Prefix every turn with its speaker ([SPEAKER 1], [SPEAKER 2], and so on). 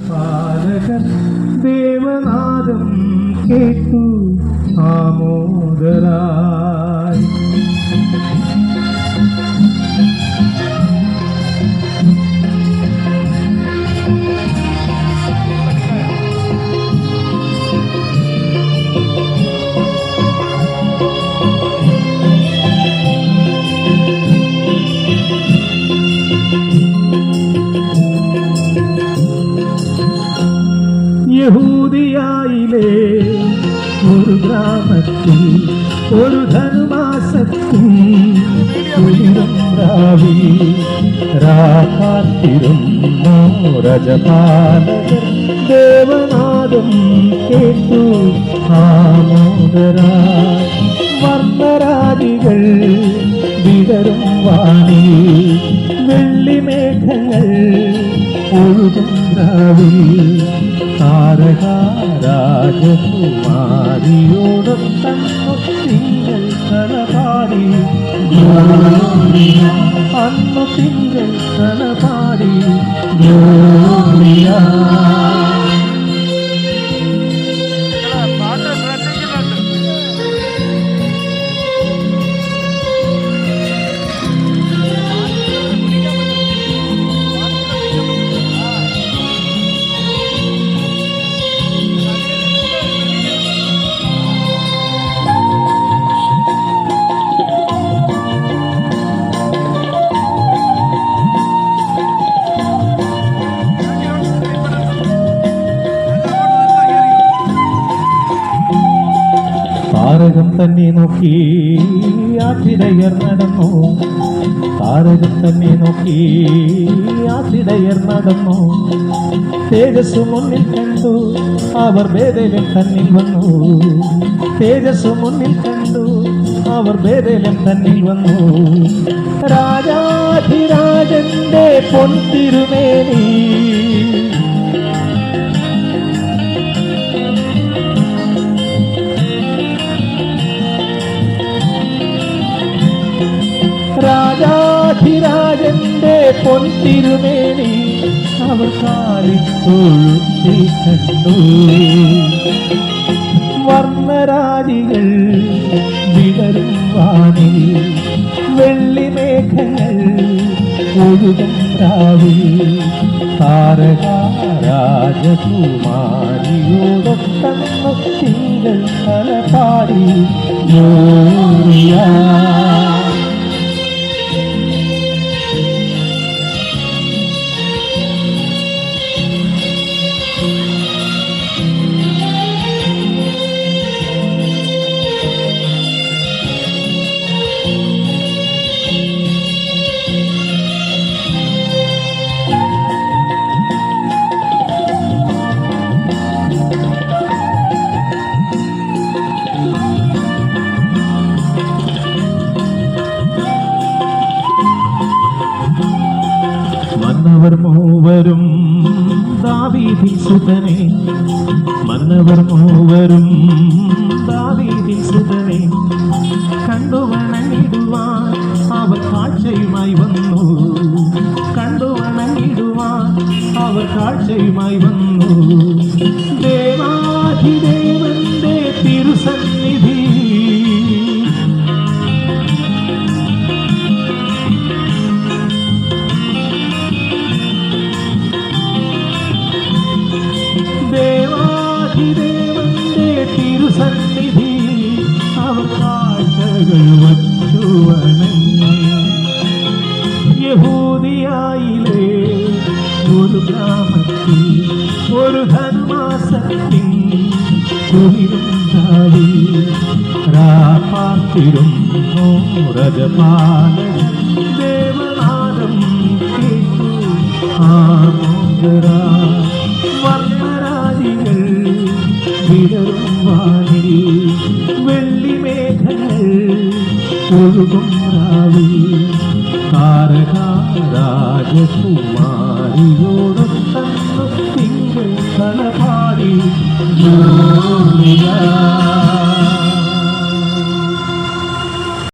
[SPEAKER 1] പാലകർ ദേവനാദം കേട്ടു ആമോദരായി യഹൂദിയായിലെ ഒരു ഗ്രാമത്തിൽ ഒരു ധനുമാസത്തിൽ രാത്തിരുന്നു ദേവനാദം കേട്ടു ആമോദരാ. വർണരാജികൾ വിതരും വാണി വെള്ളിമേഘങ്ങൾ ഒഴുകും രാവിൽ താരകാരാജകുമാരിയോടൊപ്പം തിങ്കൾ കളപാടി. അന്നു തിങ്കൾ കളപാടി. ഗ്ലോറിയ താരകം തന്നെ നോക്കി ആതിരയർ നടന്നു. താരകം തന്നെ നോക്കി ആതിരയർ നടന്നു. തേജസ് മുന്നിൽ കണ്ടു അവർ ഭേദലം തന്നിൽ വന്നു. തേജസ് മുന്നിൽ കണ്ടു അവർ ഭേദലം തന്നിൽ വന്നു. രാജാധിരാജന്റെ പൊൻതിരുമേനി രാജാധിരാജന്റെ പൊൻതിരുമേനി അവർ കാലിത്തൊഴുത്തി കണ്ടു വർണരാജികൾ വിടരും വാനിൽ വെള്ളിമേഘങ്ങൾ ഒഴുകും രാവിൽ. താരകാരാജകുമാരിയോടൊത്തങ്ങൾ തലപാടി. ഗ്ലോറിയ സുതനെ മന്നവർ മൂവരും ദാവീദിൻ സുതനെ കണ്ടു വണങ്ങിടുവാൻ അവർ കാഴ്ചയുമായി വന്നു. കണ്ടു വണങ്ങിടുവാൻ അവർ കാഴ്ചയുമായി വന്നു. ദേവാധിദേവന്റെ തിരുസന്നിധി യഹൂദിയായിലെ ഒരു ഗ്രാമത്തിൽ ഒരു ധർമാസത്തിൽ കുളിരുണ്ടാവി രാപ്പാത്തിരുന്നു രജപാലൻ ദേവനാദം കേട്ടു. ആ വർണരാജികൾ ഒഴുകും രാവിൽ താരകാരാജകുമാരിയോടൊപ്പം തിങ്കൾ കളപാടി ഗ്ലോറിയ